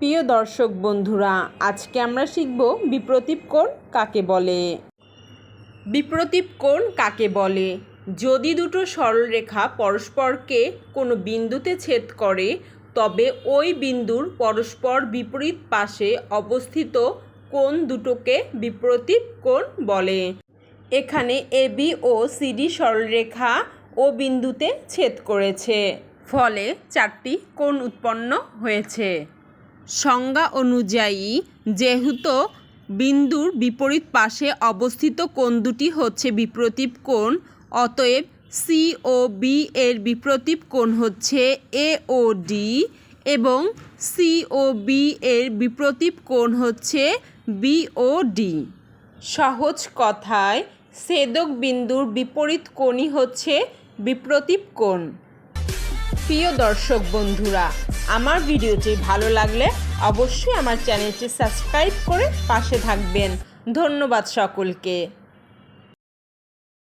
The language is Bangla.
প্রিয় দর্শক বন্ধুরা, আজকে আমরা শিখব বিপ্রতীপ কোণ কাকে বলে। বিপ্রতীপ কোণ কাকে বলে? যদি দুটো সরলরেখা পরস্পরকে কোনো বিন্দুতে ছেদ করে, তবে ওই বিন্দুর পরস্পর বিপরীত পাশে অবস্থিত কোণ দুটোকে বিপ্রতীপ কোণ বলে। এখানে এবি ও সিডি সরলরেখা ও বিন্দুতে ছেদ করেছে, ফলে চারটি কোণ উৎপন্ন হয়েছে। সংজ্ঞা অনুযায়ী, যেহেতু বিন্দুর বিপরীত পাশে অবস্থিত কোণ দুটি হচ্ছে বিপ্রতীপ কোণ, অতএব সি ও বি এর বিপ্রতীপ কোণ হচ্ছে এ ও ডি এবং সি ও বি এর বিপ্রতীপ কোণ হচ্ছে বি ও ডি সহজ কথায়, ছেদক বিন্দুর বিপরীত কোণই হচ্ছে বিপ্রতীপ কোণ। প্রিয় দর্শক বন্ধুরা আমার ভিডিওটি ভালো লাগলে অবশ্যই আমার চ্যানেলটি সাবস্ক্রাইব করে পাশে থাকবেন। ধন্যবাদ সকলকে।